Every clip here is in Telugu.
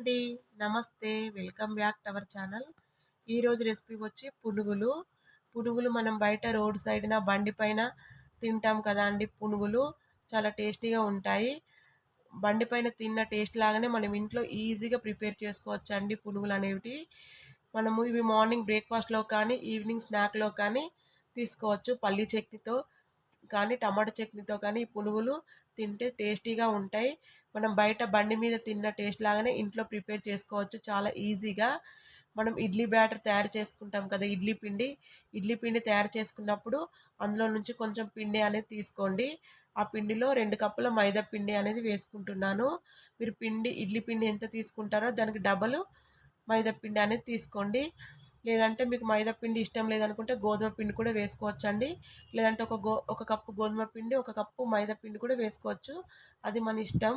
అండి. నమస్తే. Welcome back to our channel. ఈరోజు రెసిపీ వచ్చి పునుగులు. పునుగులు మనం బయట రోడ్ సైడ్న బండి పైన తింటాం కదా అండి పునుగులు. చాలా టేస్టీగా ఉంటాయి. బండి పైన తిన్న టేస్ట్ లాగానే మనం ఇంట్లో ఈజీగా ప్రిపేర్ చేసుకోవచ్చు అండి పునుగులు అనేవి. మనము ఇవి మార్నింగ్ బ్రేక్ఫాస్ట్లో కానీ ఈవినింగ్ స్నాక్లో కానీ తీసుకోవచ్చు పల్లీ చట్నీతో కానీ టమాటో చట్నీతో కానీ ఈ పునుగులు తింటే టేస్టీగా ఉంటాయి. మనం బయట బండి మీద తిన్న టేస్ట్ లాగానే ఇంట్లో ప్రిపేర్ చేసుకోవచ్చు. చాలా ఈజీగా. మనం ఇడ్లీ బ్యాటర్ తయారు చేసుకుంటాం కదా ఇడ్లీ పిండి. ఇడ్లీ పిండి తయారు చేసుకున్నప్పుడు అందులో నుంచి కొంచెం పిండి అనేది తీసుకోండి. ఆ పిండిలో రెండు కప్పుల మైదా పిండి అనేది వేసుకుంటున్నాను. మీరు పిండి ఇడ్లీ పిండి ఎంత తీసుకుంటారో దానికి డబల్ మైదా పిండి అనేది తీసుకోండి. లేదంటే మీకు మైదా పిండి ఇష్టం లేదనుకుంటే గోధుమ పిండి కూడా వేసుకోవచ్చు అండి లేదంటే ఒక గో ఒక కప్పు గోధుమ పిండి ఒక కప్పు మైదా పిండి కూడా వేసుకోవచ్చు. అది మన ఇష్టం.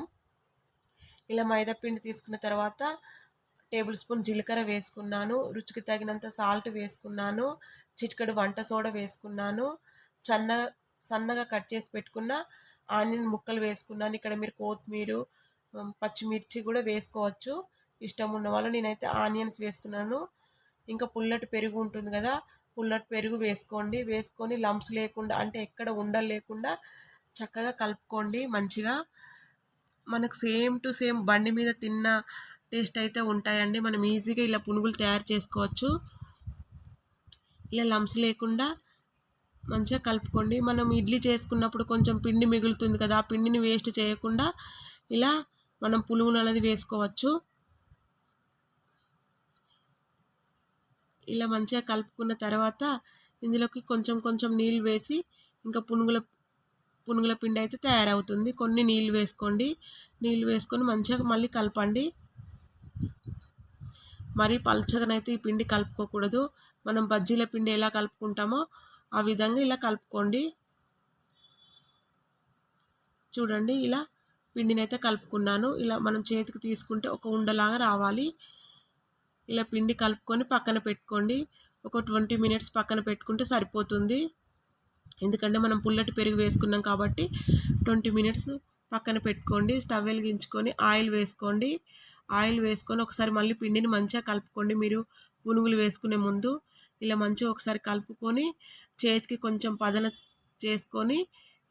ఇలా మైదా పిండి తీసుకున్న తర్వాత టేబుల్ స్పూన్ జీలకర్ర వేసుకున్నాను. రుచికి తగినంత సాల్ట్ వేసుకున్నాను. చిటికడు వంట సోడా వేసుకున్నాను. సన్న సన్నగా కట్ చేసి పెట్టుకున్న ఆనియన్ ముక్కలు వేసుకున్నాను. ఇక్కడ మీరు కొత్తిమీర పచ్చిమిర్చి కూడా వేసుకోవచ్చు. ఇష్టం ఉన్న వాళ్ళు నేనైతే ఆనియన్స్ వేసుకున్నాను. ఇంకా పుల్లటి పెరుగు ఉంటుంది కదా పుల్లటి పెరుగు వేసుకోండి. వేసుకొని లంప్స్ లేకుండా అంటే ఎక్కడ ఉండలు లేకుండా చక్కగా కలుపుకోండి మంచిగా. మనకు సేమ్ టు సేమ్ బండి మీద తిన్న టేస్ట్ అయితే ఉంటాయండి. మనం ఈజీగా ఇలా పునుగులు తయారు చేసుకోవచ్చు. ఇలా లంప్స్ లేకుండా మంచిగా కలుపుకోండి. మనం ఇడ్లీ చేసుకున్నప్పుడు కొంచెం పిండి మిగులుతుంది కదా ఆ పిండిని వేస్ట్ చేయకుండా ఇలా మనం పునుగులు అనేది వేసుకోవచ్చు. ఇలా మంచిగా కలుపుకున్న తర్వాత ఇందులోకి కొంచెం కొంచెం నీళ్ళు వేసి ఇంకా పునుగుల పునుగుల పిండి అయితే తయారవుతుంది. కొన్ని నీళ్ళు వేసుకోండి. నీళ్ళు వేసుకొని మంచిగా మళ్ళీ కలపండి. మరీ పలచగానైతే ఈ పిండి కలుపుకోకూడదు. మనం బజ్జీల పిండి ఎలా కలుపుకుంటామో ఆ విధంగా ఇలా కలుపుకోండి. చూడండి ఇలా పిండినైతే కలుపుకున్నాను. ఇలా మనం చేతికి తీసుకుంటే ఒక ఉండలాగా రావాలి. ఇలా పిండి కలుపుకొని పక్కన పెట్టుకోండి. ఒక ట్వంటీ మినిట్స్ పక్కన పెట్టుకుంటే సరిపోతుంది. ఎందుకంటే మనం పుల్లటి పెరుగు వేసుకున్నాం కాబట్టి ట్వంటీ మినిట్స్ పక్కన పెట్టుకోండి. స్టవ్ వెలిగించుకొని ఆయిల్ వేసుకోండి. ఆయిల్ వేసుకొని ఒకసారి మళ్ళీ పిండిని మంచిగా కలుపుకోండి. మీరు పునుగులు వేసుకునే ముందు ఇలా మంచిగా ఒకసారి కలుపుకొని చేతికి కొంచెం పదన చేసుకొని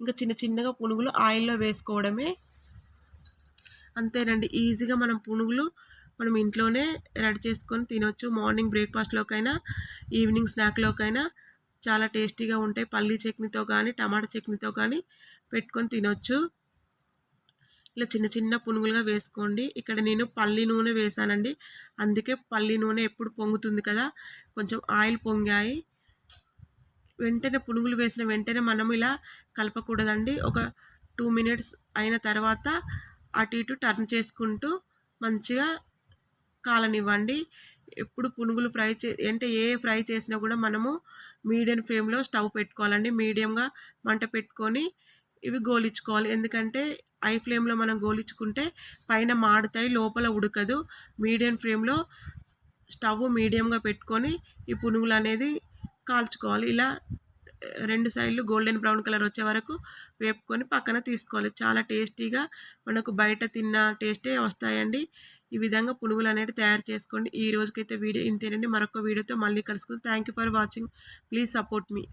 ఇంకా చిన్న చిన్నగా పునుగులు ఆయిల్లో వేసుకోవడమే. అంతేనండి. ఈజీగా మనం పునుగులు మనం ఇంట్లోనే రెడీ చేసుకొని తినొచ్చు. మార్నింగ్ బ్రేక్ఫాస్ట్లోకైనా ఈవినింగ్ స్నాక్లోకైనా చాలా టేస్టీగా ఉంటాయి. పల్లీ చట్నీతో కానీ టమాటా చట్నీతో కానీ పెట్టుకొని తినొచ్చు. ఇలా చిన్న చిన్న పునుగులుగా వేసుకోండి. ఇక్కడ నేను పల్లి నూనె వేసానండి. అందుకే పల్లి నూనె ఎప్పుడు పొంగుతుంది కదా కొంచెం ఆయిల్ పొంగాయి. వెంటనే పునుగులు వేసిన వెంటనే మనం ఇలా కలపకూడదండి. ఒక టూ మినిట్స్ అయిన తర్వాత అటు ఇటు టర్న్ చేసుకుంటూ మంచిగా కాలనివ్వండి. ఎప్పుడు పునుగులు ఫ్రై చే అంటే ఏ ఫ్రై చేసినా కూడా మనము మీడియం ఫ్లేమ్లో స్టవ్ పెట్టుకోవాలండి. మీడియంగా మంట పెట్టుకొని ఇవి గోలించుకోవాలి ఎందుకంటే ఐ ఫ్లేమ్లో మనం గోలించుకుంటే పైన మాడుతాయి లోపల ఉడకదు. మీడియం ఫ్లేమ్లో స్టవ్ మీడియంగా పెట్టుకొని ఈ పునుగులు అనేది కాల్చుకోవాలి. ఇలా రెండు సైడ్లు గోల్డెన్ బ్రౌన్ కలర్ వచ్చే వరకు వేపుకొని పక్కన తీసుకోవాలి. చాలా టేస్టీగా మనకు బయట తిన్న టేస్టే వస్తాయండి. ఈ విధంగా పునుగులు అనేవి తయారు చేసుకోండి. ఈ రోజుకైతే వీడియో ఇంతేనండి. మరొక వీడియోతో మళ్ళీ కలుసుకుందాం. Thank you for watching please support me